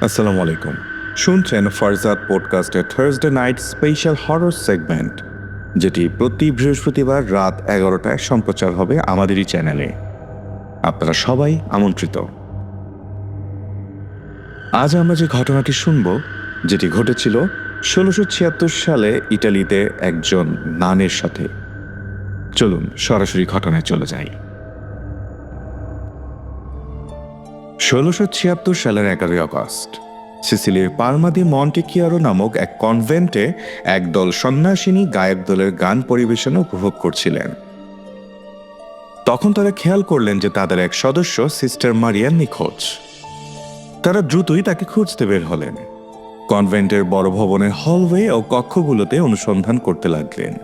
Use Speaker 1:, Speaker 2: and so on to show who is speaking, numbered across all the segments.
Speaker 1: আসসালামু আলাইকুম। শুনছেন Farzad পডকাস্টের Thursday night special horror segment যেটি প্রতি বৃহস্পতিবার রাত এগারোটায় সম্প্রচার হবে আমাদেরই চ্যানেলে। আপনারা সবাই আমন্ত্রিত। আজ আমরা যে ঘটনাটি শুনব, যেটি ঘটেছিল ষোলোশো ছিয়াত্তর সালে ইটালিতে একজন নানের সাথে। চলুন সরাসরি ঘটনায় চলে যাই। ষোলোশো ছিয়াত্তর সালের এগারোই আগস্ট, সিসিলির পালমাদি মন্টেকিয়ারো নামক এক কনভেন্টে একদল সন্ন্যাসিনী গায়ক দলের গান পরিবেশন উপভোগ করছিলেন। তখন তারা খেয়াল করলেন যে তাদের এক সদস্য সিস্টার মারিয়ার নিখোঁজ। তারা দ্রুতই তাকে খুঁজতে বের হলেন। কনভেন্টের বড় ভবনের হলওয়ে ও কক্ষগুলোতে অনুসন্ধান করতে লাগলেন।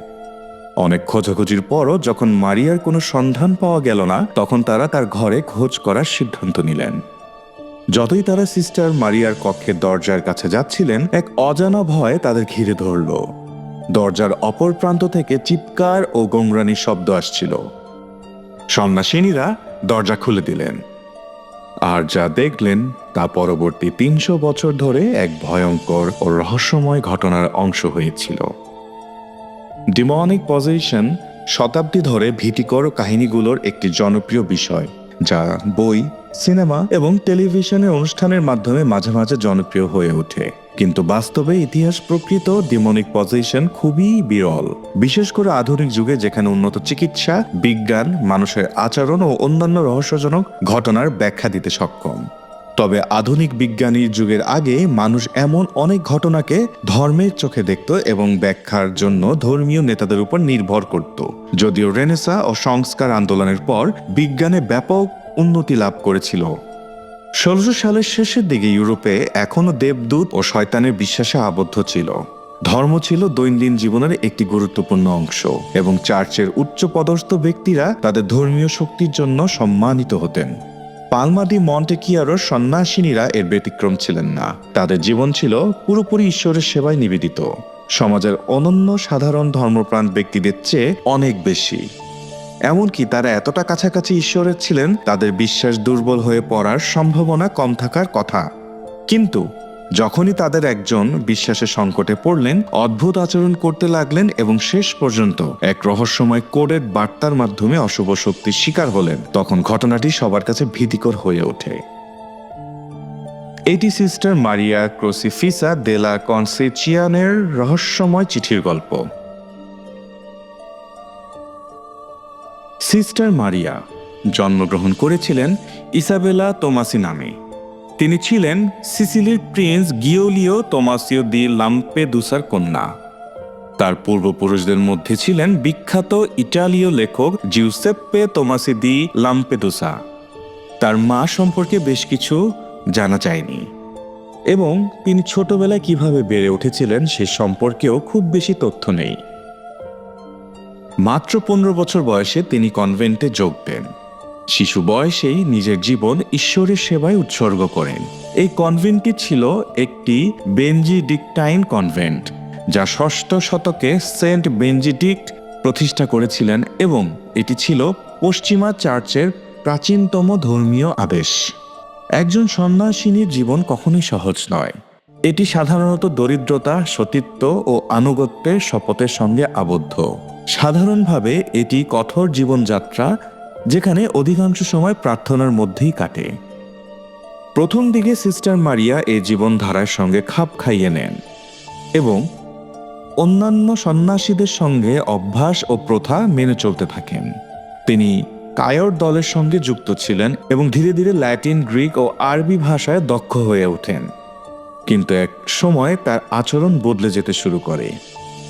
Speaker 1: অনেক খোঁজাখুঁজির পরও যখন মারিয়ার কোনো সন্ধান পাওয়া গেল না, তখন তারা তার ঘরে খোঁজ করার সিদ্ধান্ত নিলেন। যতই তারা সিস্টার মারিয়ার কক্ষের দরজার কাছে যাচ্ছিলেন, এক অজানা ভয় তাদের ঘিরে ধরল। দরজার অপর প্রান্ত থেকে চিৎকার ও গোংরানির শব্দ আসছিল। সন্ন্যাসিনীরা দরজা খুলে দিলেন। আর যা দেখলেন, তা পরবর্তী তিনশো বছর ধরে এক ভয়ঙ্কর ও রহস্যময় ঘটনার অংশ হয়েছিল। ডিমনিক পজিশন শতাব্দী ধরে ভীতিকর কাহিনীগুলোর একটি জনপ্রিয় বিষয়। যা বই, সিনেমা এবং টেলিভিশনের অনুষ্ঠানের মাধ্যমে মাঝে মাঝে জনপ্রিয় হয়ে ওঠে। কিন্তু বাস্তবে ইতিহাস প্রকৃত ডিমোনিক পজিশন খুবই বিরল। বিশেষ করে আধুনিক যুগে যেখানে উন্নত চিকিৎসা, বিজ্ঞান, মানুষের আচরণ ও অন্যান্য রহস্যজনক ঘটনার ব্যাখ্যা দিতে সক্ষম। তবে আধুনিক বিজ্ঞানীর যুগের আগে মানুষ এমন অনেক ঘটনাকে ধর্মের চোখে দেখত এবং ব্যাখ্যার জন্য ধর্মীয় নেতাদের উপর নির্ভর করত। যদিও রেনেসা ও সংস্কার আন্দোলনের পর বিজ্ঞানে ব্যাপক উন্নতি লাভ করেছিল। ষোলোশো সালের শেষের দিকে ইউরোপে এখনও দেবদূত ও শয়তানের বিশ্বাসে আবদ্ধ ছিল। ধর্ম ছিল দৈনন্দিন জীবনের একটি গুরুত্বপূর্ণ অংশ এবং চার্চের উচ্চপদস্থ ব্যক্তিরা তাদের ধর্মীয় শক্তির জন্য সম্মানিত হতেন। পালমাদি মন্টেকিয়ারোর সন্ন্যাসিনীরা এর ব্যতিক্রম ছিলেন না। তাদের জীবন ছিল পুরোপুরি ঈশ্বরের সেবায় নিবেদিত। সমাজের অনন্য সাধারণ ধর্মপ্রাণ ব্যক্তিদের চেয়ে অনেক বেশি। এমনকি তারা এতটা কাছাকাছি ঈশ্বরের ছিলেন, তাদের বিশ্বাস দুর্বল হয়ে পড়ার সম্ভাবনা কম থাকার কথা। কিন্তু যখনই তাদের একজন বিশ্বাসের সংকটে পড়লেন, অদ্ভুত আচরণ করতে লাগলেন এবং শেষ পর্যন্ত এক রহস্যময় কোডের বার্তার মাধ্যমে অশুভ শক্তির শিকার হলেন, তখন ঘটনাটি সবার কাছে ভীতিকর হয়ে ওঠে। এটি সিস্টার মারিয়া ক্রোসিফিসা দেলা কনসেচিয়ানের রহস্যময় চিঠির গল্প। সিস্টার মারিয়া জন্মগ্রহণ করেছিলেন ইসাবেলা তোমাসি নামে। তিনি ছিলেন সিসিলির প্রিন্স গিওলিও তোমাসিও দি লাম্পেদুসার কন্যা। তার পূর্বপুরুষদের মধ্যে ছিলেন বিখ্যাত ইটালীয় লেখক জিউসেপ্পে তোমাসি দি লাম্পেদুসা। তার মা সম্পর্কে বেশ কিছু জানা যায়নি। এবং তিনি ছোটবেলায় কীভাবে বেড়ে উঠেছিলেন সে সম্পর্কেও খুব বেশি তথ্য নেই। মাত্র পনেরো বছর বয়সে তিনি কনভেন্টে যোগ দেন। শিশু বয়সেই নিজের জীবন ঈশ্বরের সেবায় উৎসর্গ করেন। এই কনভেন্টটি ছিল একটি বেঞ্জিডিকটাইন কনভেন্ট, যা ষষ্ঠ শতকে সেন্ট বেঞ্জিডিক্ট প্রতিষ্ঠা করেছিলেন এবং এটি ছিল পশ্চিমা চার্চের প্রাচীনতম ধর্মীয় আদেশ। একজন সন্ন্যাসিনীর জীবন কখনোই সহজ নয়। এটি সাধারণত দরিদ্রতা, সতীত্ব ও আনুগত্যের শপথের সঙ্গে আবদ্ধ। সাধারণভাবে এটি কঠোর জীবনযাত্রা যেখানে অধিকাংশ সময় প্রার্থনার মধ্যেই কাটে। প্রথম দিকে সিস্টার মারিয়া এই জীবনধারার সঙ্গে খাপ খাইয়ে নেন এবং অন্যান্য সন্ন্যাসীদের সঙ্গে অভ্যাস ও প্রথা মেনে চলতে থাকেন। তিনি কায়র দলের সঙ্গে যুক্ত ছিলেন এবং ধীরে ধীরে ল্যাটিন, গ্রিক ও আরবি ভাষায় দক্ষ হয়ে ওঠেন। কিন্তু এক সময় তার আচরণ বদলে যেতে শুরু করে।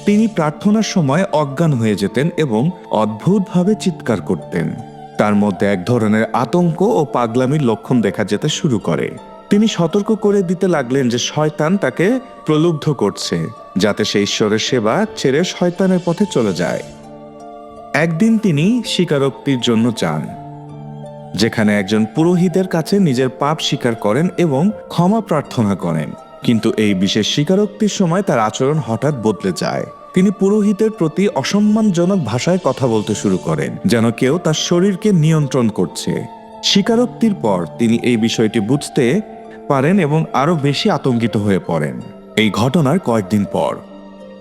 Speaker 1: তিনি প্রার্থনার সময় অজ্ঞান হয়ে যেতেন এবং অদ্ভুতভাবে চিৎকার করতেন। তার মধ্যে এক ধরনের আতঙ্ক ও পাগলামির লক্ষণ দেখা যেতে শুরু করে। তিনি সতর্ক করে দিতে লাগলেন যে শয়তান তাকে প্রলুব্ধ করছে, যাতে সে ঈশ্বরের সেবা ছেড়ে শয়তানের পথে চলে যায়। একদিন তিনি স্বীকারোক্তির জন্য চান যেখানে একজন পুরোহিতের কাছে নিজের পাপ স্বীকার করেন এবং ক্ষমা প্রার্থনা করেন। কিন্তু এই বিশেষ স্বীকারোক্তির সময় তার আচরণ হঠাৎ বদলে যায়। তিনি পুরোহিতের প্রতি অসম্মানজনক ভাষায় কথা বলতে শুরু করেন, যেন কেউ তার শরীরকে নিয়ন্ত্রণ করছে। স্বীকারোক্তির পর তিনি এই বিষয়টি বুঝতে পারেন এবং আরও বেশি আতঙ্কিত হয়ে পড়েন। এই ঘটনার কয়েকদিন পর।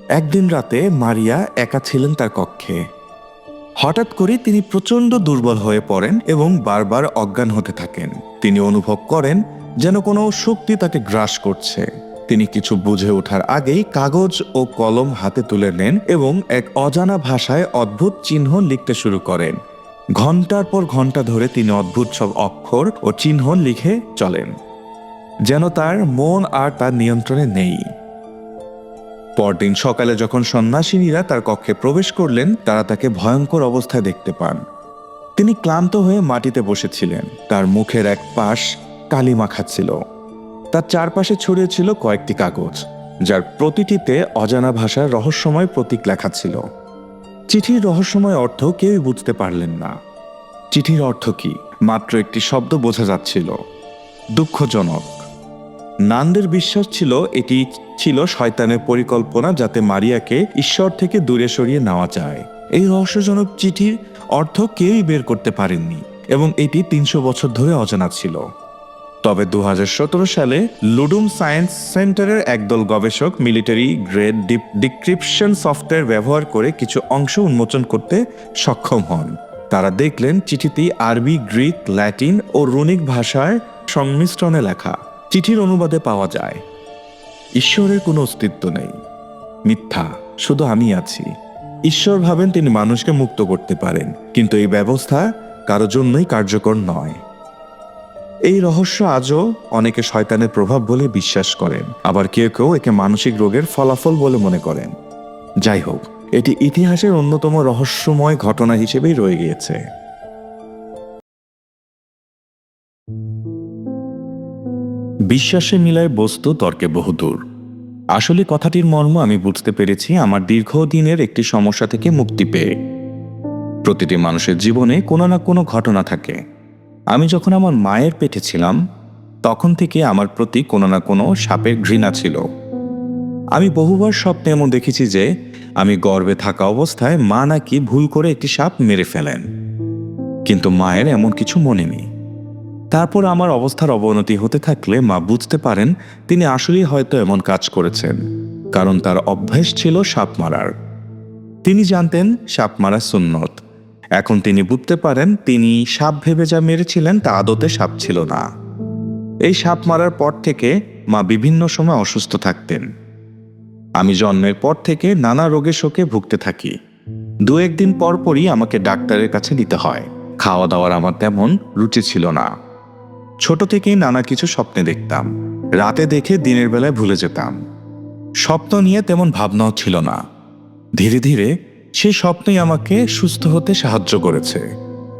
Speaker 1: একদিন রাতে মারিয়া একা ছিলেন তার কক্ষে। হঠাৎ করে তিনি প্রচণ্ড দুর্বল হয়ে পড়েন এবং বারবার অজ্ঞান হতে থাকেন। তিনি অনুভব করেন যেন কোনো শক্তি তাকে গ্রাস করছে। তিনি কিছু বুঝে ওঠার আগেই কাগজ ও কলম হাতে তুলে নেন এবং এক অজানা ভাষায় অদ্ভুত চিহ্ন লিখতে শুরু করেন। ঘণ্টার পর ঘণ্টা ধরে তিনি অদ্ভুত সব অক্ষর ও চিহ্ন লিখে চলেন, যেন তার মন আর তার নিয়ন্ত্রণে নেই। পরদিন সকালে যখন সন্ন্যাসিনীরা তার কক্ষে প্রবেশ করলেন, তারা তাকে ভয়ঙ্কর অবস্থায় দেখতে পান। তিনি ক্লান্ত হয়ে মাটিতে বসেছিলেন। তার মুখের এক পাশ কালি মাখাচ্ছিল তার চারপাশে ছড়িয়ে ছিল কয়েকটি কাগজ, যার প্রতিটিতে অজানা ভাষার রহস্যময় প্রতীক লেখা ছিল। চিঠির রহস্যময় অর্থ কেউই বুঝতে পারলেন না। চিঠির অর্থ কি? মাত্র একটি শব্দ বোঝা যাচ্ছিল। দুঃখজনক। নান্দের বিশ্বাস ছিল এটি ছিল শয়তানের পরিকল্পনা যাতে মারিয়াকে ঈশ্বর থেকে দূরে সরিয়ে নেওয়া যায়। এই রহস্যজনক চিঠির অর্থ কেউই বের করতে পারেননি, এবং এটি তিনশো বছর ধরে অজানা ছিল। তবে দু হাজার সতেরো সালে লুডুম সায়েন্স সেন্টারের একদল গবেষক মিলিটারি গ্রেড ডিক্রিপশন সফটওয়্যার ব্যবহার করে কিছু অংশ উন্মোচন করতে সক্ষম হন। তারা দেখলেন চিঠিটি আরবি, গ্রিক, ল্যাটিন ও রুনিক ভাষায় সংমিশ্রণে লেখা। চিঠির অনুবাদে পাওয়া যায়, ঈশ্বরের কোনো অস্তিত্ব নেই। মিথ্যা, শুধু আমি আছি। ঈশ্বর ভাবেন তিনি মানুষকে মুক্ত করতে পারেন, কিন্তু এই ব্যবস্থা কারও জন্যই কার্যকর নয়। এই রহস্য আজও অনেকে শয়তানের প্রভাব বলে বিশ্বাস করেন, আবার কেউ কেউ একে মানসিক রোগের ফলাফল বলে মনে করেন। যাই হোক, এটি ইতিহাসের অন্যতম রহস্যময় ঘটনা হিসেবেই রয়ে গিয়েছে। বিশ্বাসে মিলায় বস্তু তর্কে বহুদূর। আসলে কথাটির মর্ম আমি বুঝতে পেরেছি আমার দীর্ঘদিনের একটি সমস্যা থেকে মুক্তি পেয়ে। প্রতিটি মানুষের জীবনে কোনো না কোনো ঘটনা থাকে। আমি যখন আমার মায়ের পেটে ছিলাম, তখন থেকে আমার প্রতি কোনো না কোনো সাপের ঘৃণা ছিল। আমি বহুবার স্বপ্নে এমন দেখেছি যে, আমি গর্বে থাকা অবস্থায় মা নাকি ভুল করে একটি সাপ মেরে ফেলেন। কিন্তু মায়ের এমন কিছু মনে নেই। তারপর আমার অবস্থার অবনতি হতে থাকলে মা বুঝতে পারেন, তিনি আসলেই হয়তো এমন কাজ করেছেন, কারণ তার অভ্যাস ছিল সাপ মারার। তিনি জানতেন, সাপ মারা সুন্নত। এখন তিনি বুঝতে পারেন তিনি সাপ ভেবে যা মেরেছিলেন তা আদতে সাপ ছিল না। এই সাপ মারার পর থেকে মা বিভিন্ন সময় অসুস্থ থাকতেন। আমি জন্মের পর থেকে নানা রোগে শোকে ভুগতে থাকি। দু একদিন পর পরই আমাকে ডাক্তারের কাছে নিতে হয়। খাওয়া দাওয়ার আমার তেমন রুচি ছিল না। ছোট থেকেই নানা কিছু স্বপ্নে দেখতাম। রাতে দেখে দিনের বেলায় ভুলে যেতাম। স্বপ্ন নিয়ে তেমন ভাবনাও ছিল না। ধীরে ধীরে সেই স্বপ্নই আমাকে সুস্থ হতে সাহায্য করেছে।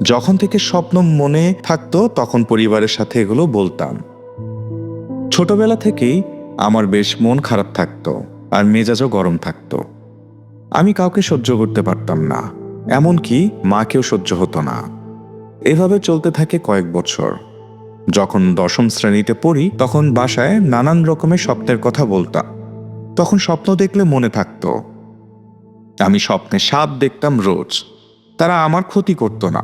Speaker 1: যখন থেকে স্বপ্ন মনে থাকতো, তখন পরিবারের সাথে এগুলো বলতাম। ছোটবেলা থেকেই আমার বেশ মন খারাপ থাকতো আর মেজাজও গরম থাকতো। আমি কাউকে সহ্য করতে পারতাম না, এমনকি মাকেও সহ্য হতো না। এভাবে চলতে থাকে কয়েক বছর। যখন দশম শ্রেণীতে পড়ি, তখন বাসায় নানান রকমের স্বপ্নের কথা বলতাম। তখন স্বপ্ন দেখলে মনে থাকতো আমি স্বপ্নে সাপ দেখতাম রোজ। তারা আমার ক্ষতি করত না।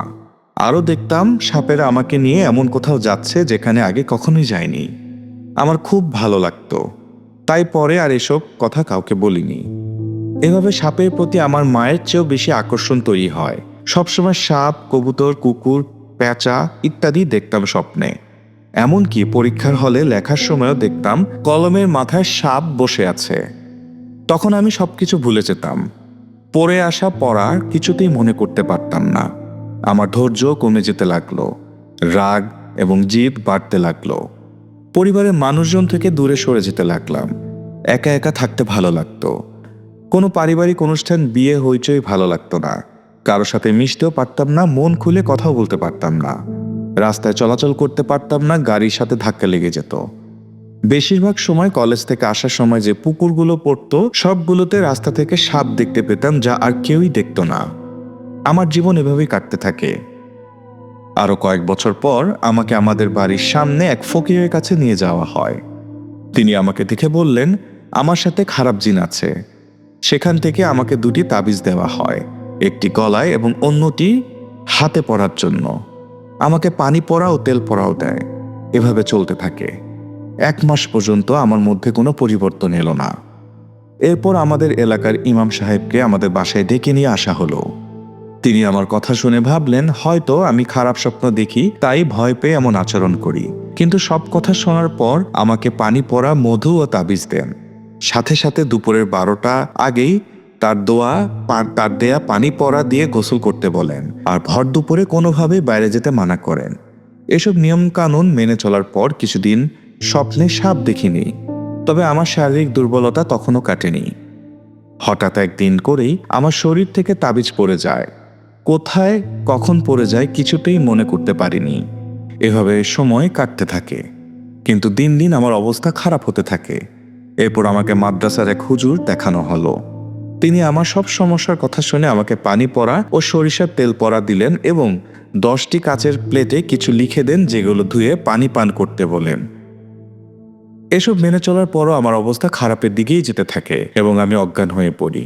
Speaker 1: আরও দেখতাম সাপেরা আমাকে নিয়ে এমন কোথাও যাচ্ছে যেখানে আগে কখনোই যায়নি। আমার খুব ভালো লাগতো। তাই পরে আর এসব কথা কাউকে বলিনি। এভাবে সাপের প্রতি আমার মায়ের চেয়েও বেশি আকর্ষণ তৈরি হয়। সবসময় সাপ, কবুতর, কুকুর, প্যাঁচা ইত্যাদি দেখতাম স্বপ্নে। এমনকি পরীক্ষার হলে লেখার সময়ও দেখতাম কলমের মাথায় সাপ বসে আছে। তখন আমি সবকিছু ভুলে যেতাম। পড়ে আসা পড়া কিছুতেই মনে করতে পারতাম না। আমার ধৈর্য কমে যেতে লাগল, রাগ এবং জিদ বাড়তে লাগল। পরিবারের মানুষজন থেকে দূরে সরে যেতে লাগলাম, একা একা থাকতে ভালো লাগতো। কোনো পারিবারিক অনুষ্ঠান, বিয়ে, হইচই ভালো লাগতো না। কারোর সাথে মিশতেও পারতাম না, মন খুলে কথাও বলতে পারতাম না। রাস্তায় চলাচল করতে পারতাম না, গাড়ির সাথে ধাক্কা লেগে যেত। বেশিরভাগ সময় কলেজ থেকে আসার সময় যে পুকুরগুলো পড়তো, সবগুলোতে রাস্তা থেকে সাপ দেখতে পেতাম যা আর কেউই দেখতো না। আমার জীবন এভাবেই কাটতে থাকে। আরও কয়েক বছর পর আমাকে আমাদের বাড়ির সামনে এক ফকিরের কাছে নিয়ে যাওয়া হয়। তিনি আমাকে দেখে বললেন, আমার সাথে খারাপ জিন আছে। সেখান থেকে আমাকে দুটি তাবিজ দেওয়া হয়, একটি গলায় এবং অন্যটি হাতে পরার জন্য। আমাকে পানি পরা ও তেল পরাও দেয়। এভাবে চলতে থাকে। এক মাস পর্যন্ত আমার মধ্যে কোনো পরিবর্তন এলো না। এরপর আমাদের এলাকার ইমাম সাহেবকে আমাদের বাসায় ডেকে নিয়ে আসা হলো। তিনি আমার কথা শুনে ভাবলেন, হয়তো আমি খারাপ স্বপ্ন দেখি, তাই ভয় পেয়ে এমন আচরণ করি। কিন্তু সব কথা শোনার পর আমাকে পানি পড়া মধু ও তাবিজ দেন। সাথে সাথে দুপুরের বারোটা আগেই তার দোয়া তার দেয়া পানি পড়া দিয়ে গোসল করতে বলেন আর ভর দুপুরে কোনোভাবে বাইরে যেতে মানা করেন। এসব নিয়ম কানুন মেনে চলার পর কিছুদিন স্বপ্নে সাপ দেখিনি, তবে আমার শারীরিক দুর্বলতা তখনও কাটেনি। হঠাৎ একদিন করেই আমার শরীর থেকে তাবিজ পড়ে যায়। কোথায়, কখন পড়ে যায় কিছুতেই মনে করতে পারিনি। এভাবে সময় কাটতে থাকে, কিন্তু দিন দিন আমার অবস্থা খারাপ হতে থাকে। এরপর আমাকে মাদ্রাসার এক হুজুর দেখানো হলো। তিনি আমার সব সমস্যার কথা শুনে আমাকে পানি পড়া ও সরিষার তেল পরা দিলেন এবং দশটি কাচের প্লেটে কিছু লিখে দেন যেগুলো ধুয়ে পানি পান করতে বলেন। এসব মেনে চলার পরও আমার অবস্থা খারাপের দিকেই যেতে থাকে এবং আমি অজ্ঞান হয়ে পড়ি।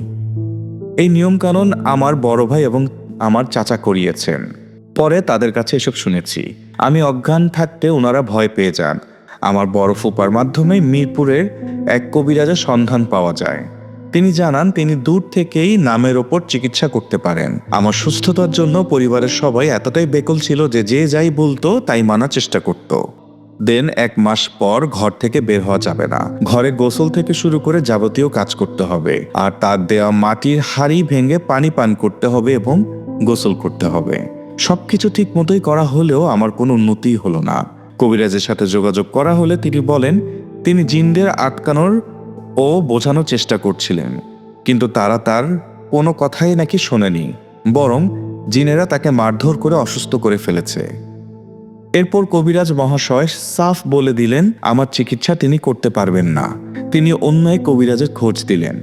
Speaker 1: এই নিয়মকানুন আমার বড় ভাই এবং আমার চাচা করিয়েছেন। পরে তাদের কাছে এসব শুনেছি। আমি অজ্ঞান থাকতে ওনারা ভয় পেয়ে যান। আমার বড় ফুপার মাধ্যমে মিরপুরের এক কবিরাজের সন্ধান পাওয়া যায়। তিনি জানান, তিনি দূর থেকেই নামের ওপর চিকিৎসা করতে পারেন। আমার সুস্থতার জন্য পরিবারের সবাই এতটাই বেকল ছিল যে যে যাই বলতো, তাই মানার চেষ্টা করত। দেন এক মাস পর ঘর থেকে বের হওয়া যাবে না। ঘরে গোসল থেকে শুরু করে যাবতীয় কাজ করতে হবে। আর তার দেওয়া মাটির হাড়ি ভেঙে পানি পান করতে হবে এবং গোসল করতে হবে। সবকিছু ঠিক মতোই করা হলেও আমার কোনো উন্নতি হলো না। কবিরাজের সাথে যোগাযোগ করা হলে তিনি বলেন, তিনি জিনদের আটকানোর ও বোঝানোর চেষ্টা করছিলেন। কিন্তু তারা তার কোনো কথাই নাকি শোনেনি। বরং জিনেরা তাকে মারধর করে অসুস্থ করে ফেলেছে। এরপর কবিরাজ মহাশয় সাফ বলে দিলেন, আমার চিকিৎসা তিনি করতে পারবেন না। তিনি অন্য এক কবিরাজের খোঁজ দিলেন।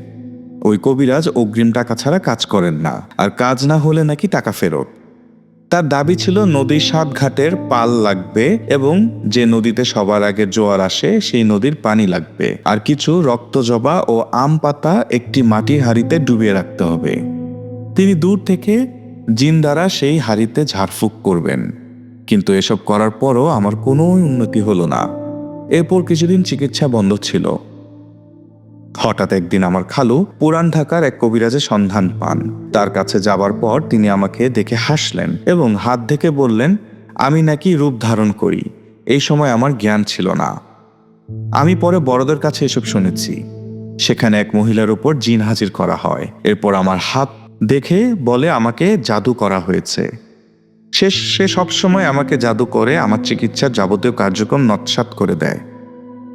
Speaker 1: ওই কবিরাজ অগ্রিম টাকা ছাড়া কাজ করেন না, আর কাজ না হলে নাকি টাকা ফেরত। তার দাবি ছিল নদীর সাত ঘাটের পাল লাগবে এবং যে নদীতে সবার আগে জোয়ার আসে, সেই নদীর পানি লাগবে। আর কিছু রক্তজবা ও আম পাতা একটি মাটির হাঁড়িতে ডুবিয়ে রাখতে হবে। তিনি দূর থেকে জিন দ্বারা সেই হাঁড়িতে ঝাড়ফুঁক করবেন। কিন্তু এসব করার পরও আমার কোনো উন্নতি হলো না। এরপর কিছুদিন চিকিৎসা বন্ধ ছিল। হঠাৎ একদিন আমার খালু পুরান ঢাকার এক কবিরাজের সন্ধান পান। তার কাছে যাবার পর তিনি আমাকে দেখে হাসলেন এবং হাত দেখে বললেন, আমি নাকি রূপ ধারণ করি। এই সময় আমার জ্ঞান ছিল না। আমি পরে বড়দের কাছে এসব শুনেছি। সেখানে এক মহিলার উপর জিন হাজির করা হয়। এরপর আমার হাত দেখে বলে আমাকে জাদু করা হয়েছে। সে সে সবসময় আমাকে জাদু করে, আমার চিকিৎসার যাবতীয় কার্যক্রম নৎসাত করে দেয়।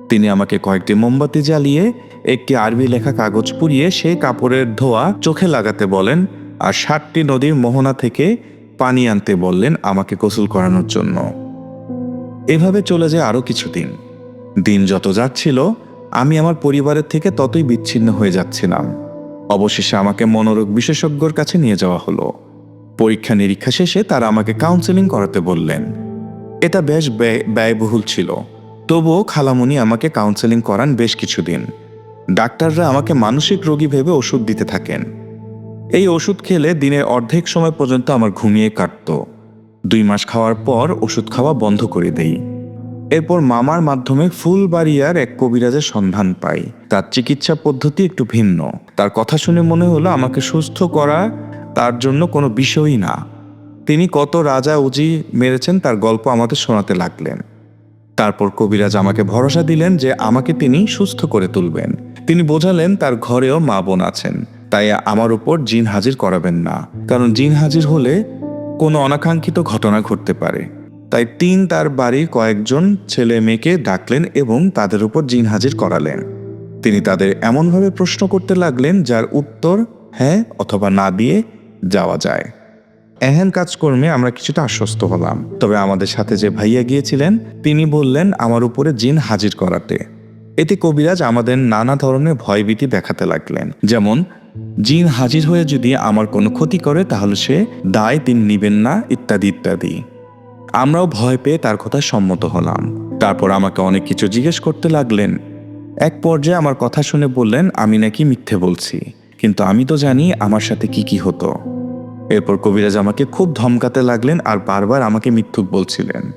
Speaker 1: তিনি আমাকে কয়েকটি মোমবাতি জ্বালিয়ে, একটি আরবি লেখা কাগজ পুড়িয়ে সেই কাপড়ের ধোয়া চোখে লাগাতে বলেন আর ষাটটি নদীর মোহনা থেকে পানি আনতে বললেন আমাকে গোসল করানোর জন্য। এভাবে চলে যায় আরও কিছুদিন। দিন যত যাচ্ছিল, আমি আমার পরিবারের থেকে ততই বিচ্ছিন্ন হয়ে যাচ্ছিলাম। অবশেষে আমাকে মনোরোগ বিশেষজ্ঞর কাছে নিয়ে যাওয়া হলো। পরীক্ষা নিরীক্ষা শেষে তারা আমাকে কাউন্সেলিং করাতে বললেন। এটা বেশ ব্যয়- ব্যয়বহুল ছিল। তবুও খালামুনি আমাকে কাউন্সেলিং করান বেশ কিছুদিন। ডাক্তাররা আমাকে মানসিক রোগী ভেবে ওষুধ দিতে থাকেন। এই ওষুধ খেলে দিনের অর্ধেক সময় পর্যন্ত আমার ঘুমিয়ে কাটতো। দুই মাস খাওয়ার পর ওষুধ খাওয়া বন্ধ করে দেই। এরপর মামার মাধ্যমে ফুলবাড়িয়ার এক কবিরাজের সন্ধান পাই। তার চিকিৎসা পদ্ধতি একটু ভিন্ন। তার কথা শুনে মনে হলো আমাকে সুস্থ করা তার জন্য কোনো বিষয়ই না। তিনি কত রাজা উজি মেরেছেন তার গল্প আমাদের শোনাতে লাগলেন। তারপর কবিরাজ আমাকে ভরসা দিলেন যে আমাকে তিনি সুস্থ করে তুলবেন। তিনি বোঝালেন তার ঘরেও মা বোন আছেন, তাই আমার উপর জিন হাজির করাবেন না। কারণ জিন হাজির হলে কোনো অনাকাঙ্ক্ষিত ঘটনা ঘটতে পারে। তাই তিন তার বাড়ির কয়েকজন ছেলে মেয়েকে ডাকলেন এবং তাদের উপর জিন হাজির করালেন। তিনি তাদের এমনভাবে প্রশ্ন করতে লাগলেন যার উত্তর হ্যাঁ অথবা না দিয়ে যাওয়া যায়। এহেন কাজকর্মে আমরা কিছুটা আশ্বস্ত হলাম। তবে আমাদের সাথে যে ভাইয়া গিয়েছিলেন, তিনি বললেন, আমার উপরে জিন হাজির করাতে। এতে কবিরাজ আমাদের নানা ধরনের ভয়ভীতি দেখাতে লাগলেন। যেমন, জিন হাজির হয়ে যদি আমার কোনো ক্ষতি করে, তাহলে সে দায় তিনি নিবেন না, ইত্যাদি ইত্যাদি। আমরাও ভয় পেয়ে তার কথা সম্মত হলাম। তারপর আমাকে অনেক কিছু জিজ্ঞেস করতে লাগলেন। এক পর্যায়ে আমার কথা শুনে বললেন, আমি নাকি মিথ্যে বলছি। কিন্তু আমি তো জানি আমার সাথে কি কি হতো। এরপর কবিরাজ আমাকে খুব ধমকাতে লাগলেন আর বারবার আমাকে মিথ্যুক বলছিলেন।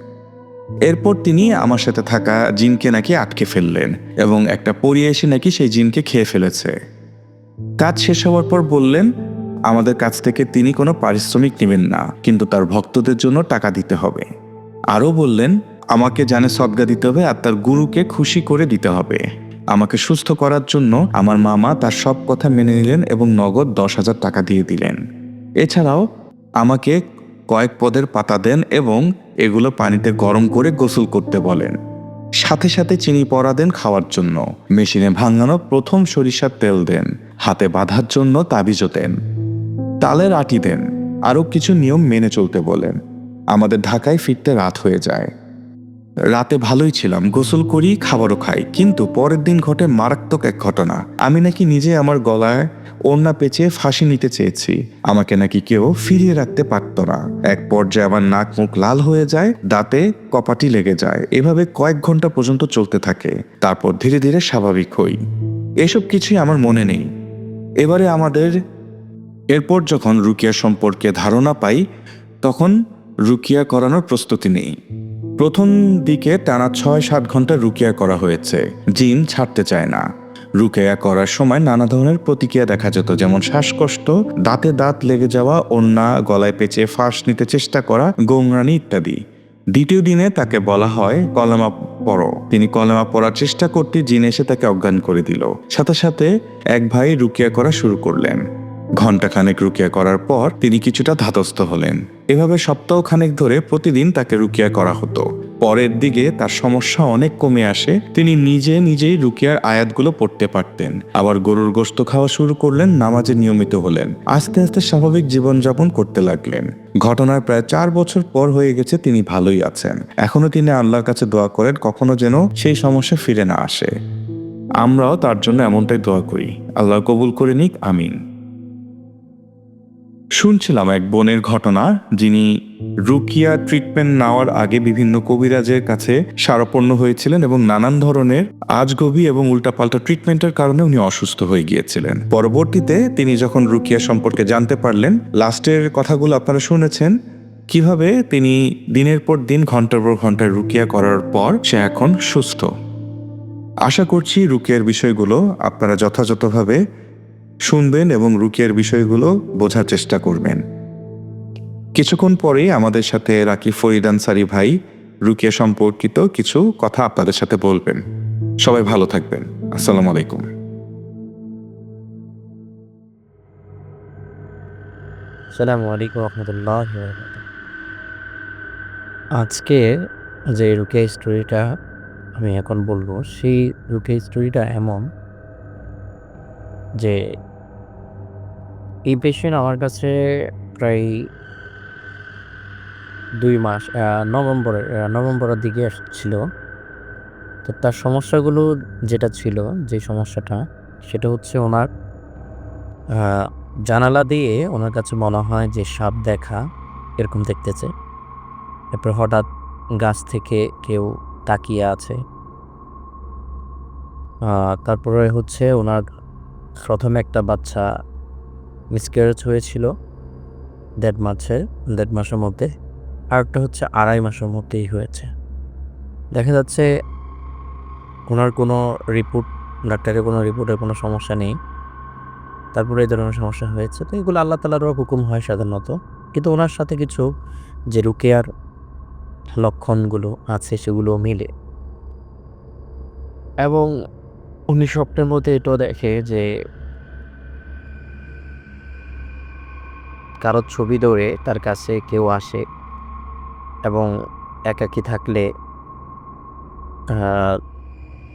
Speaker 1: এরপর তিনি আমার সাথে থাকা জিনকে নাকি আটকে ফেললেন এবং একটা পরি এসে নাকি সেই জিনকে খেয়ে ফেলেছে। কাজ শেষ হওয়ার পর বললেন, আমাদের কাছ থেকে তিনি কোনো পারিশ্রমিক নেবেন না, কিন্তু তার ভক্তদের জন্য টাকা দিতে হবে। আরও বললেন, আমাকে জানে সদ্গা দিতে হবে আর তার গুরুকে খুশি করে দিতে হবে। আমাকে সুস্থ করার জন্য আমার মামা তার সব কথা মেনে নিলেন এবং নগদ দশ হাজার টাকা দিয়ে দিলেন। এছাড়াও আমাকে কয়েক পদের পাতা দেন এবং এগুলো পানিতে গরম করে গোসল করতে বলেন। সাথে সাথে চিনি পড়া দেন খাওয়ার জন্য। মেশিনে ভাঙানো প্রথম সরিষার তেল দেন। হাতে বাঁধার জন্য তাবিজও দেন। তালের আটি দেন। আরও কিছু নিয়ম মেনে চলতে বলেন। আমাদের ঢাকায় ফিরতে রাত হয়ে যায়। রাতে ভালোই ছিলাম, গোসল করি, খাবারও খাই। কিন্তু পরের দিন ঘটে মারাত্মক এক ঘটনা। আমি নাকি নিজে আমার গলায় ওড়না পেঁচে ফাঁসি নিতে চেয়েছি। আমাকে নাকি কেউ ফিরিয়ে রাখতে পারত না। এক পর্যায়ে আমার নাক মুখ লাল হয়ে যায়, দাঁতে কপাটি লেগে যায়। এভাবে কয়েক ঘণ্টা পর্যন্ত চলতে থাকে। তারপর ধীরে ধীরে স্বাভাবিক হই। এসব কিছুই আমার মনে নেই। এবারে আমাদের, এরপর যখন রুকিয়া সম্পর্কে ধারণা পাই, তখন রুকিয়া করানোর প্রস্তুতি নেই। প্রথম দিকে টানা ছয় সাত ঘণ্টা রুকিয়া করা হয়েছে। জিন ছাড়তে চায় না। রুকিয়া করার সময় নানা ধরনের প্রতিক্রিয়া দেখা যেত, যেমন শ্বাসকষ্ট, দাঁতে দাঁত লেগে যাওয়া অন্যা গলায় পেঁচে ফাঁস নিতে চেষ্টা করা গোংরানি ইত্যাদি। দ্বিতীয় দিনে তাকে বলা হয় কলেমা পড়ো। তিনি কলেমা পড়ার চেষ্টা করতে জিন এসে তাকে অজ্ঞান করে দিল। সাথে সাথে এক ভাই রুকিয়া করা শুরু করলেন। ঘণ্টাখানেক রুকিয়া করার পর তিনি কিছুটা ধাতস্থ হলেন। এভাবে সপ্তাহ খানেক ধরে প্রতিদিন তাকে রুকিয়া করা হতো। পরের দিকে তার সমস্যা অনেক কমে আসে, তিনি নিজে নিজেই রুকিয়ার আয়াতগুলো পড়তে পারতেন। আবার গরুর গোস্ত খাওয়া শুরু করলেন, নামাজে নিয়মিত হলেন। আস্তে আস্তে স্বাভাবিক জীবনযাপন করতে লাগলেন। ঘটনার প্রায় চার বছর পর হয়ে গেছে তিনি ভালোই আছেন। এখনও তিনি আল্লাহর কাছে দোয়া করেন, কখনো যেন সেই সমস্যা ফিরে না আসে। আমরাও তার জন্য এমনটাই দোয়া করি। আল্লাহ কবুল করে নিক, আমিন। শুনছিলাম এক বোনের ঘটনা, যিনি রুকিয়া ট্রিটমেন্ট নেওয়ার আগে বিভিন্ন কবিরাজের কাছে সারাপন্ন হয়েছিলেন এবং নানান ধরনের আজগবি এবং উল্টাপাল্টা ট্রিটমেন্টের কারণে উনি অসুস্থ হয়ে গিয়েছিলেন। পরবর্তীতে তিনি যখন রুকিয়া সম্পর্কে জানতে পারলেন, লাস্টের কথাগুলো আপনারা শুনেছেন, কীভাবে তিনি দিনের পর দিন, ঘণ্টার পর ঘণ্টা রুকিয়া করার পর সে এখন সুস্থ। আশা করছি রুকিয়ার বিষয়গুলো আপনারা যথাযথভাবে শুনবেন এবং রুকিয়ার বিষয়গুলো বোঝার চেষ্টা করবেন। কিছুক্ষণ পরেই আমাদের সাথে রাকি ফরিদ আনসারি ভাই রুকিয়া সম্পর্কিত কিছু কথা আপনাদের সাথে বলবেন। সবাই ভালো থাকবেন। আসসালামু আলাইকুম।
Speaker 2: আসসালামু আলাইকুম রহমতুল্লাহ আজকে যে রুকিয়া স্টোরিটা আমি এখন বলব, সেই রুকিয়া স্টোরিটা এমন যে এই পেশেন্ট আমার কাছে প্রায় দুই মাস নভেম্বরের নভেম্বরের দিকে আসছিল। তো তার সমস্যাগুলো যেটা ছিল, যে সমস্যাটা, সেটা হচ্ছে ওনার জানালা দিয়ে ওনার কাছে মনে হয় যে সাপ দেখা এরকম দেখতেছে। এরপর হঠাৎ গাছ থেকে কেউ তাকিয়ে আছে। তারপরে হচ্ছে ওনার প্রথমে একটা বাচ্চা মিসক্যারেজ হয়েছিল দেড় মাসের দেড় মাসের মধ্যে। আরেকটা হচ্ছে আড়াই মাসের মধ্যেই হয়েছে। দেখা যাচ্ছে ওনার কোনো রিপোর্ট ডাক্তারের কোনো রিপোর্টের কোনো সমস্যা নেই। তারপরে এই ধরনের সমস্যা হয়েছে। তো এগুলো আল্লাহ তালারও হুকুম হয় সাধারণত। কিন্তু ওনার সাথে কিছু যে রুকেয়ার লক্ষণগুলো আছে সেগুলো মিলে। এবং উনি স্বপ্নের মধ্যে এটাও দেখে যে কারোর ছবি ধরে তার কাছে কেউ আসে এবং একাকি থাকলে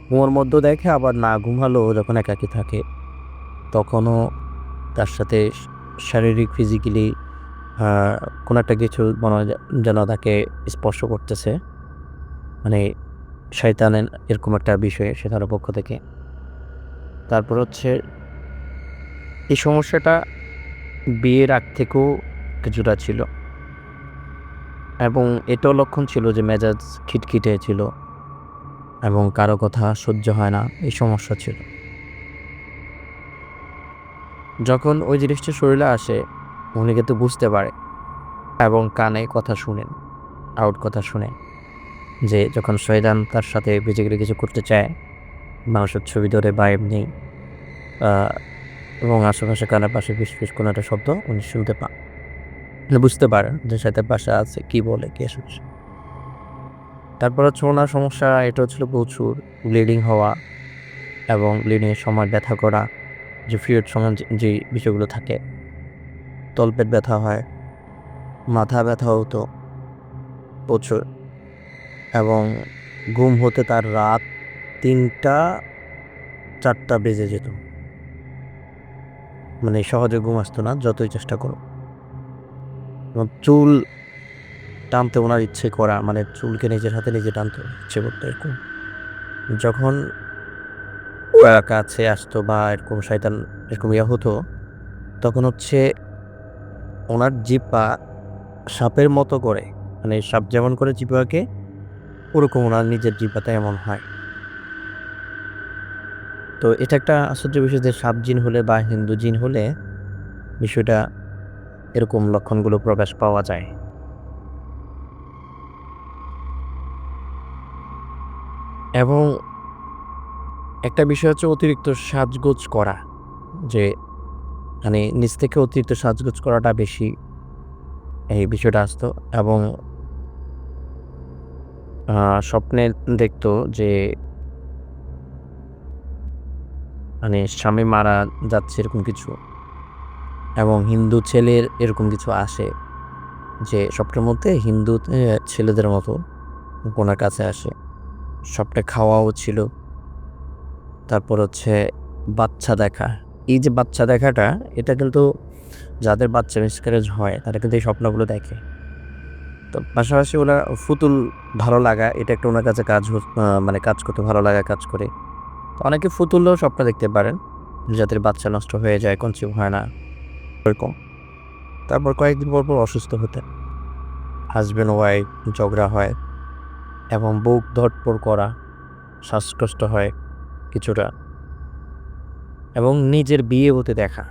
Speaker 2: ঘুমোর মধ্যে দেখে আবার না ঘুমালেও যখন একাকি থাকে, তখনও তার সাথে শারীরিক ফিজিক্যালি কোনো একটা কিছু মনে যেন তাকে স্পর্শ করতেছে। মানে শয়তানের এরকম একটা বিষয় সে তার পক্ষ থেকে। তারপর হচ্ছে, এই সমস্যাটা বিয়ের আগ থেকেও কিছুটা ছিল। এবং এটাও লক্ষণ ছিল যে মেজাজ খিটখিটে ছিল এবং কারও কথা সহ্য হয় না, এই সমস্যা ছিল। যখন ওই জিনিসটা শরীরে আসে, উনি কিন্তু বুঝতে পারে এবং কানে কথা শুনেন আউট কথা শুনে যে যখন শয়তান তার সাথে বেজিক্যালি কিছু করতে চায় মানুষের ছবি ধরে বা এমনি এবং আশেপাশে কানের পাশে ফিস ফিস কোনো একটা শব্দ উনি শুনতে পান। বুঝতে পারেন যে সাথে পাশে আছে, কি বলে, কে শুনছে তারপর হচ্ছে ওনার সমস্যা, এটা হচ্ছিল প্রচুর ব্লিডিং হওয়া এবং ব্লিডিংয়ের সময় ব্যথা করা, যে পিরিয়ড সময় যে বিষয়গুলো থাকে। তলপেট ব্যথা হয়, মাথা ব্যথা হতো প্রচুর এবং ঘুম হতে তার রাত তিনটা, চারটা বেজে যেত। মানে সহজে ঘুম আসতো না, যতই চেষ্টা করো। এবং চুল টানতে ওনার ইচ্ছে করা মানে চুলকে নিজের হাতে নিজে টানতে ইচ্ছে করতো এরকম। যখন কাছে আসতো বা এরকম শয়তান এরকম ইয়ে হতো, তখন হচ্ছে ওনার জিপা সাপের মতো করে মানে সাপ যেমন করে জিপাকে ওরকম ওনার নিজের জিপাতে এমন হয়। তো এটা একটা আশ্চর্য বিষয় যে সাপ জিন হলে বা হিন্দু জিন হলে বিষয়টা এরকম লক্ষণগুলো প্রকাশ পাওয়া যায়। এবং একটা বিষয় হচ্ছে অতিরিক্ত সাজগোজ করা, যে মানে নিজ থেকে অতিরিক্ত সাজগোজ করাটা বেশি এই বিষয়টা আসতো। এবং স্বপ্নে দেখতো যে মানে স্বামী মারা যাচ্ছে এরকম কিছু এবং হিন্দু ছেলের এরকম কিছু আসে যে সবটার মধ্যে হিন্দু ছেলেদের মতো ওনার কাছে আসে। সবটা খাওয়াও ছিল। তারপর হচ্ছে বাচ্চা দেখা। এই যে বাচ্চা দেখাটা, এটা কিন্তু যাদের বাচ্চা মিসক্যারেজ হয়, তারা কিন্তু এই স্বপ্নগুলো দেখে। তো পাশাপাশি ওনার ফুতুল ভালো লাগা, এটা একটা ওনার কাছে কাজ মানে কাজ করতে ভালো লাগা কাজ করে। অনেকে ফুতুলও স্বপ্ন দেখতে পারেন, যাদের বাচ্চা নষ্ট হয়ে যায় কনসিভ হয় না। এরকম। তারপর কয়েকদিন পর পর অসুস্থ হতে। হাজব্যান্ড ওয়াইফ ঝগড়া হয় এবং বুক ধটপড় করা, শ্বাসকষ্ট হয় কিছুটা। এবং নিজের বিয়ে হতে দেখা,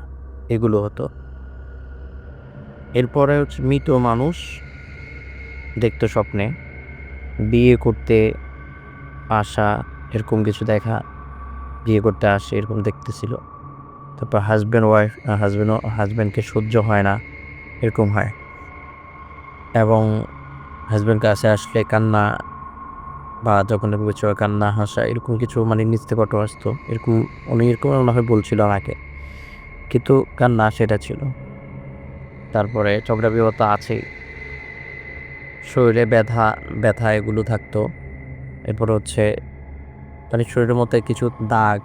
Speaker 2: এগুলো হতো। এরপরে হচ্ছে মৃত মানুষ দেখতো স্বপ্নে। বিয়ে করতে, আসা, এরকম কিছু দেখা। বিয়ে করতে আসে এরকম দেখতেছিল। তারপর হাজব্যান্ড ওয়াইফ হাজব্যান্ড হাজব্যান্ডকে সহ্য হয় না, এরকম হয়। এবং হাজব্যান্ড কাছে আসলে কান্না বা যখন কিছু কান্না, হাসা, এরকম কিছু মানে নিচ থেকে অটো আসতো এরকম উনি এরকম মনে হয় বলছিল আমাকে। কিন্তু কান্না সেটা ছিল। তারপরে ঝগড়া বিবাহ তো আছেই। শরীরে ব্যথা ব্যথা এগুলো থাকতো। এরপর হচ্ছে মানে শরীরের মধ্যে কিছু দাগ,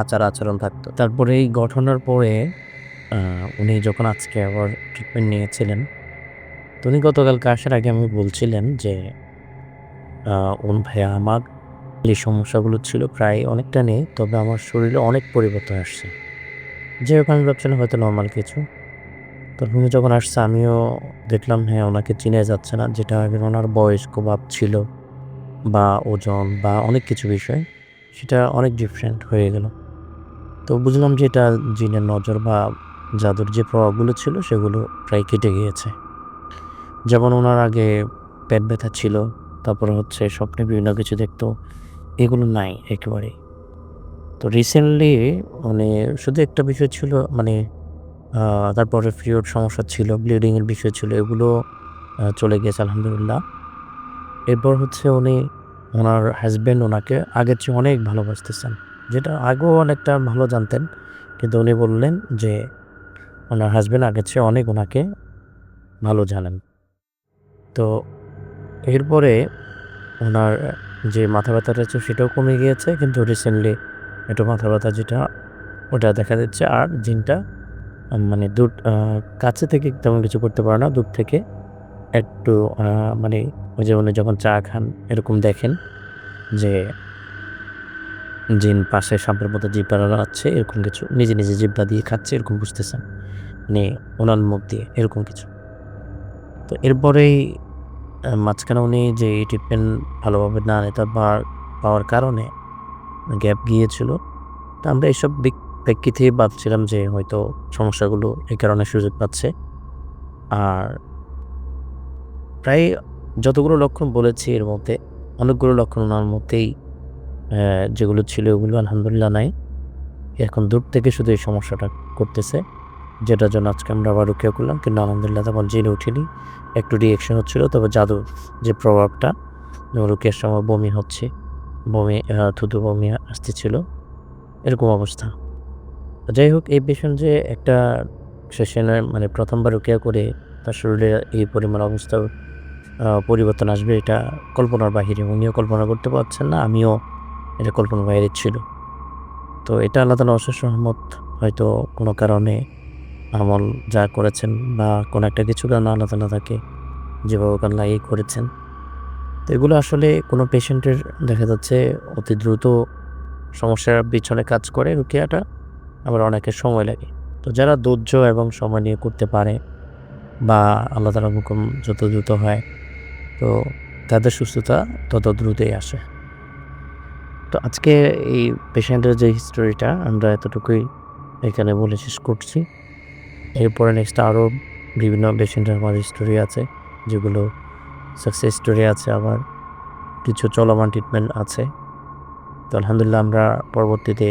Speaker 2: আচার আচরণ থাকতো। তারপরে এই ঘটনার পরে উনি যখন আজকে আবার ট্রিটমেন্ট নিয়েছিলেন, তো উনি গতকালকে আসার আগে আমি বলছিলেন যে উন ভাইয়া আমার যে সমস্যাগুলো ছিল প্রায় অনেকটা নেই, তবে আমার শরীরে অনেক পরিবর্তন আসছে। যে আমি ভাবছিলাম হয়তো নর্মাল কিছু। তো উনি যখন আসছে, আমিও দেখলাম হ্যাঁ ওনাকে চিনে যাচ্ছে না, যেটা ওনার বয়স্ক ভাব ছিল, বা ওজন, বা অনেক কিছু বিষয়। সেটা অনেক ডিফারেন্ট হয়ে গেল। তো বুঝলাম যে এটা জিনের নজর বা জাদুর যে প্রভাবগুলো ছিল সেগুলো প্রায় কেটে গিয়েছে। যেমন ওনার আগে পেট ব্যথা ছিল, তারপরে হচ্ছে স্বপ্নে বিভিন্ন কিছু দেখতো, এগুলো নাই একেবারেই। তো রিসেন্টলি মানে শুধু একটা বিষয় ছিল মানে তারপরে পিরিয়ড সমস্যা ছিল ব্লিডিংয়ের বিষয় ছিল, এগুলো চলে গিয়েছে আলহামদুলিল্লাহ। এরপর হচ্ছে উনি ওনার হাজব্যান্ড ওনাকে আগের চেয়ে অনেক ভালোবাসতেছেন, যেটা আগেও অনেকটা ভালো জানতেন। কিন্তু উনি বললেন যে, ওনার হাজব্যান্ড আগের চেয়ে অনেক ওনাকে ভালো জানেন। তো এরপরে ওনার যে মাথা ব্যথাটা আছে সেটাও কমে গিয়েছে, কিন্তু রিসেন্টলি একটু মাথা ব্যথা যেটা, ওটা দেখা যাচ্ছে আর জিনটা মানে দূর কাছে থেকে তেমন কিছু করতে পারে না দূর থেকে একটু মানে ওই যে উনি যখন চা খান, এরকম দেখেন যে জিন পাশে সাপের মতো জিব্বা আছে, এরকম কিছু। নিজে নিজে জিব্বা দিয়ে খাচ্ছে, এরকম বুঝতেছেন? মানে ওনার মুখ দিয়ে, এরকম কিছু। তো এরপরেই মাঝখানে উনি যে এই ট্রিটমেন্ট ভালোভাবে না নিতে পাওয়ার কারণে গ্যাপ গিয়েছিল। তো আমরা এইসব প্রেক্ষিতে ভাবছিলাম যে হয়তো সমস্যাগুলো এই কারণে সুযোগ পাচ্ছে। আর প্রায় যতগুলো লক্ষণ বলেছি এর মধ্যে, অনেকগুলো লক্ষণ ওনার মধ্যেই যেগুলো ছিল ওগুলো আলহামদুলিল্লাহ নাই। এখন দূর থেকে শুধু এই সমস্যাটা করতেছে, যেটার জন্য আজকে আমরা আবার রুকিয়া করলাম, কিন্তু আলহামদুলিল্লাহ তখন জেনে উঠিনি। একটু রিয়েকশন হচ্ছিল, তবে জাদুর যে প্রভাবটা রুকিয়ার সময় বমি হচ্ছে, বমি থুতু বমি আসতেছিল, এরকম অবস্থা। যাই হোক, এই পেশেন্ট যে একটা সেশনে মানে প্রথমবার রুকিয়া করে, তার শরীরে এই পরিমাণ অবস্থা পরিবর্তন আসবে, এটা কল্পনার বাহিরে উনিও কল্পনা করতে পারছেন না, আমিও এটা কল্পনার বাইরে ছিল। তো এটা আল্লাহ তালা অশেষ রহমত, হয়তো কোনো কারণে আমল যা করেছেন বা কোনো একটা কিছু কারণে আল্লাহ তালা তাকে যেভাবে আল্লাহ এই করেছেন। তো এগুলো আসলে কোনো পেশেন্টের দেখা যাচ্ছে অতি দ্রুত সমস্যার পিছনে কাজ করে রুকিয়াটা, আবার অনেকের সময় লাগে। তো যারা ধৈর্য এবং সময় নিয়ে করতে পারে বা আল্লাহ তালার হুকুম যত দ্রুত হয় তো তাদের সুস্থতা তত দ্রুতই আসে। তো আজকে এই পেশেন্টের যে হিস্টোরিটা আমরা এতটুকুই এখানে বলে শেষ করছি। এরপরে নেক্সট আরও বিভিন্ন পেশেন্টের আমার হিস্টোরি আছে, যেগুলো সাকসেস স্টোরি আছে আবার। কিছু চলমান ট্রিটমেন্ট আছে। তো আলহামদুলিল্লাহ আমরা পরবর্তীতে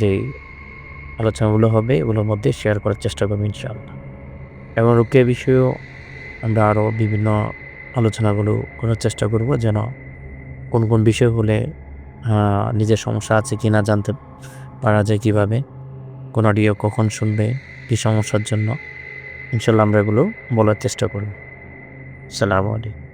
Speaker 2: যে আলোচনাগুলো হবে, এগুলোর মধ্যে শেয়ার করার চেষ্টা করব ইনশাআল্লাহ। এবং রুকিয়া বিষয়েও আমরা আরও বিভিন্ন আলোচনাগুলো করার চেষ্টা করব যেন কোন কোন বিষয় হলে নিজের সমস্যা আছে কি না জানতে পারা যায় কীভাবে, কোন অডিও কখন শুনবে, কী সমস্যার জন্য। ইনশাল্লাহ আমরা এগুলো বলার চেষ্টা করব। সালামু আলাইকুম।